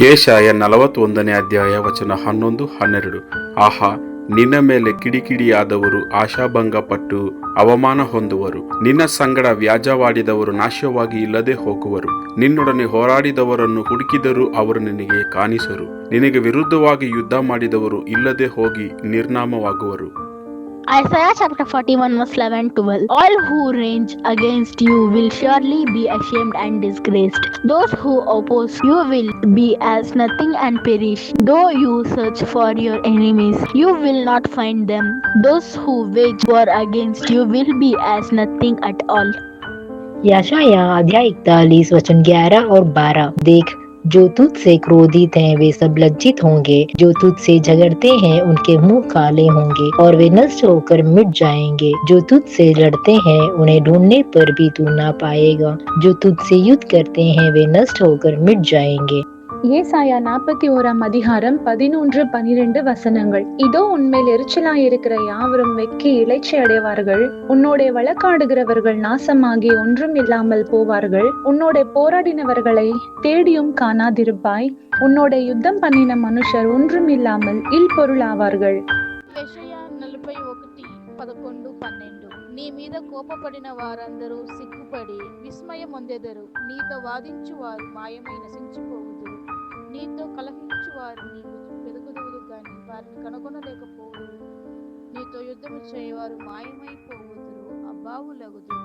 ಏಷಾಯ ನಲವತ್ತೊಂದನೇ ಅಧ್ಯಾಯ ವಚನ ಹನ್ನೊಂದು, ಹನ್ನೆರಡು. ಆಹಾ, ನಿನ್ನ ಮೇಲೆ ಕಿಡಿಕಿಡಿಯಾದವರು ಆಶಾಭಂಗಪಟ್ಟು ಅವಮಾನ ಹೊಂದುವರು. ನಿನ್ನ ಸಂಗಡ ವ್ಯಾಜವಾಡಿದವರು ನಾಶವಾಗಿ ಇಲ್ಲದೆ ಹೋಗುವರು. ನಿನ್ನೊಡನೆ ಹೋರಾಡಿದವರನ್ನು ಹುಡುಕಿದರೂ ಅವರು ನಿನಗೆ ಕಾಣಿಸರು. ನಿನಗೆ ವಿರುದ್ಧವಾಗಿ ಯುದ್ಧ ಮಾಡಿದವರು ಇಲ್ಲದೆ ಹೋಗಿ ನಿರ್ನಾಮವಾಗುವರು. Isaiah chapter 41 verse 11 12 All who range against you will surely be ashamed and disgraced. Those who oppose you will be as nothing and perish. Though you search for your enemies, you will not find them. Those who wage war against you will be as nothing at all. याशाया अध्याय इकतालीस वचन ग्यारह और बारह देख जो तुझ से क्रोधित हैं, वे सब लज्जित होंगे। जो तुझसे झगड़ते हैं, उनके मुँह काले होंगे और वे नष्ट होकर मिट जाएँगे। जो तुझ से लड़ते हैं, उन्हें ढूँढने पर भी तू ना पाएगा। जो तुझ से युद्ध करते हैं, वे नष्ट होकर मिट जाएँगे। ஏசாயா நாற்பத்தி ஓராம் அதிகாரம் பதினொன்று பனிரெண்டு வசனங்கள் இதோ உன்மேல் எரிச்சலாயிருக்கிற யாவரும் வெக்கி இளைச்சி அடைவார்கள் உன்னோட வழக்காடுகிறவர்கள் நாசமாகி ஒன்றும் இல்லாமல் போவார்கள் உன்னோட போராடினவர்களை தேடியும் காணாதிருப்பாய் உன்னோட யுத்தம் பண்ணின மனுஷர் ஒன்றும் இல்லாமல் இல் பொருளாவார்கள் యెషయా నలభై ఒకటి పదకొండు పన్నెండు నీ మీద కోపపడిన వారందరూ సిగ్గుపడి విస్మయం పొందెదరు నీతో వాదించు వారు మాయమై నశించిపోవుదురు వారిని కనుగొనలేకపోవుదురు నీతో యుద్ధము చేయవారు మాయమైపోవుదురు అబ్బావులగుదురు